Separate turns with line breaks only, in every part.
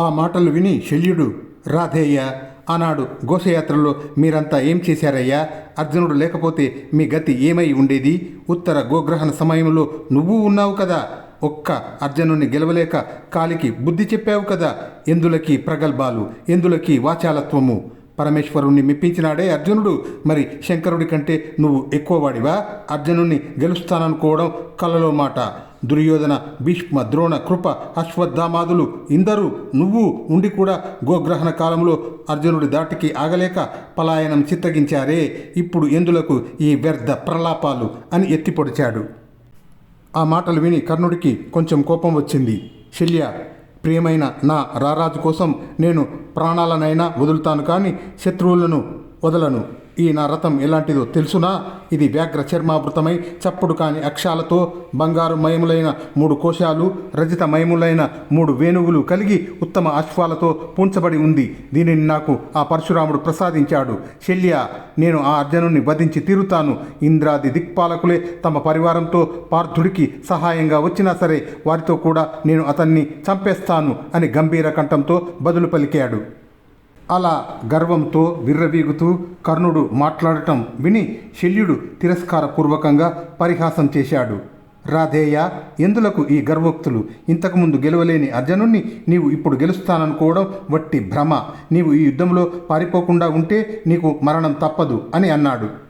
ఆ మాటలు విని శల్యుడు రాధేయ ఆనాడు ఘోషయాత్రలో మీరంతా ఏం చేశారయ్యా? అర్జునుడు లేకపోతే మీ గతి ఏమై ఉండేది? ఉత్తర గోగ్రహణ సమయంలో నువ్వు ఉన్నావు కదా. ఒక్క అర్జునుని గెలవలేక కాలికి బుద్ధి చెప్పావు కదా. ఎందులకి ప్రగల్భాలు? ఎందులకి వాచాలత్వము? పరమేశ్వరుణ్ణి మెప్పించినాడే అర్జునుడు. మరి శంకరుడి కంటే నువ్వు ఎక్కువవాడివా అర్జునుణ్ణి గెలుస్తాననుకోవడం కలలో మాట. దుర్యోధన భీష్మ ద్రోణ కృప అశ్వత్థామాదులు ఇందరూ నువ్వు ఉండి కూడా గోగ్రహణ కాలంలో అర్జునుడి దాటికి ఆగలేక పలాయనం చిత్తగించారే ఇప్పుడు ఎందులకు ఈ వ్యర్థ ప్రలాపాలు అని ఎత్తిపొడిచాడు. ఆ మాటలు విని కర్ణుడికి కొంచెం కోపం వచ్చింది. శల్య ప్రియమైన నా రారాజు కోసం నేను ప్రాణాలనైనా వదులుతాను కానీ శత్రువులను వదలను. ఈ నా రథం ఎలాంటిదో తెలుసునా? ఇది వ్యాఘ్ర చర్మావృతమై చప్పుడు కాని అక్షాలతో బంగారు మయములైన మూడు కోశాలు రజిత మయములైన మూడు వేణువులు కలిగి ఉత్తమ అశ్వాలతో పూంచబడి ఉంది. దీనిని నాకు ఆ పరశురాముడు ప్రసాదించాడు. శల్య నేను ఆ అర్జునుని వధించి తీరుతాను. ఇంద్రాది దిక్పాలకులే తమ పరివారంతో పార్థుడికి సహాయంగా వచ్చినా సరే వారితో కూడా నేను అతన్ని చంపేస్తాను అని గంభీర కంఠంతో బదులు పలికాడు. అలా గర్వంతో విర్రవీగుతూ కర్ణుడు మాట్లాడటం విని శల్యుడు తిరస్కారపూర్వకంగా పరిహాసం చేశాడు. రాధేయ ఎందులకు ఈ గర్వోక్తులు? ఇంతకుముందు గెలవలేని అర్జునుణ్ణి నీవు ఇప్పుడు గెలుస్తాననుకోవడం వట్టి భ్రమ. నీవు ఈ యుద్ధంలో పారిపోకుండా ఉంటే నీకు మరణం తప్పదు అని అన్నాడు.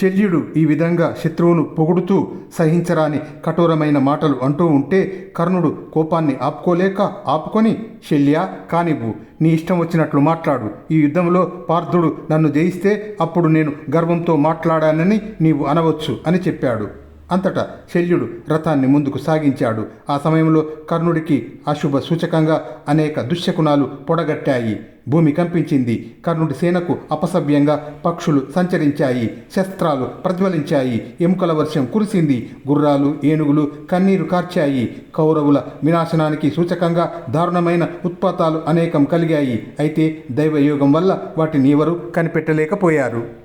శల్యుడు ఈ విధంగా శత్రువును పొగుడుతూ సహించరాని కఠోరమైన మాటలు అంటూ ఉంటే కర్ణుడు కోపాన్ని ఆపుకోలేక ఆపుకొని శల్య కానివ్వు నీ ఇష్టం వచ్చినట్లు మాట్లాడు. ఈ యుద్ధంలో పార్థుడు నన్ను జయిస్తే అప్పుడు నేను గర్వంతో మాట్లాడానని నీవు అనవచ్చు అని చెప్పాడు. అంతటా శల్యుడు రథాన్ని ముందుకు సాగించాడు. ఆ సమయంలో కర్ణుడికి అశుభ సూచకంగా అనేక దుశ్శకునాలు పొడగట్టాయి. భూమి కంపించింది. కర్ణుడి సేనకు అపసవ్యంగా పక్షులు సంచరించాయి. శస్త్రాలు ప్రజ్వలించాయి. ఎముకల వర్షం కురిసింది. గుర్రాలు ఏనుగులు కన్నీరు కార్చాయి. కౌరవుల వినాశనానికి సూచకంగా దారుణమైన ఉత్పాతాలు అనేకం కలిగాయి. అయితే దైవయోగం వల్ల వాటిని ఎవరు కనిపెట్టలేకపోయారు.